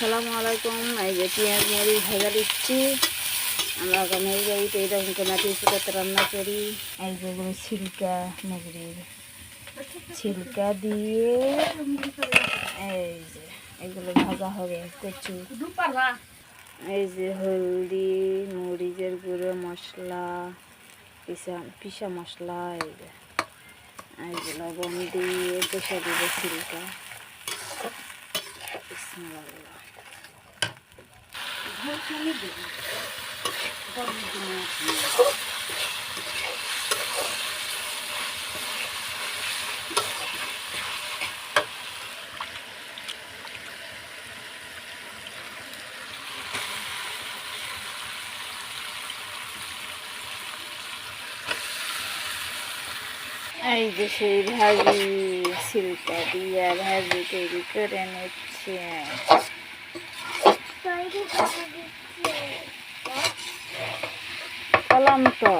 সালামু আলাইকুম। এই যে পেঁয়াজ, মরিচ ভেজা দিচ্ছি। আমরা গ্রামের বাড়িতে এইরকম মাটি শুকাতে রান্না করি। এই যেগুলো ছিলকা, মুগরির ছিলকা দিয়ে এই যে এগুলো ভাজা হবে, কচু। এই যে হলদি, মরিচের গুঁড়ো মশলা, পিসা পিসা মশলা, এই যে। এই যে লবণ দিয়ে বসে দিব ছিলকা। বিসমিল্লাহ। এই যে সেই ভাজি সিলকা দিয়ে ভাজি তৈরি করে নিচ্ছে। Alam ko.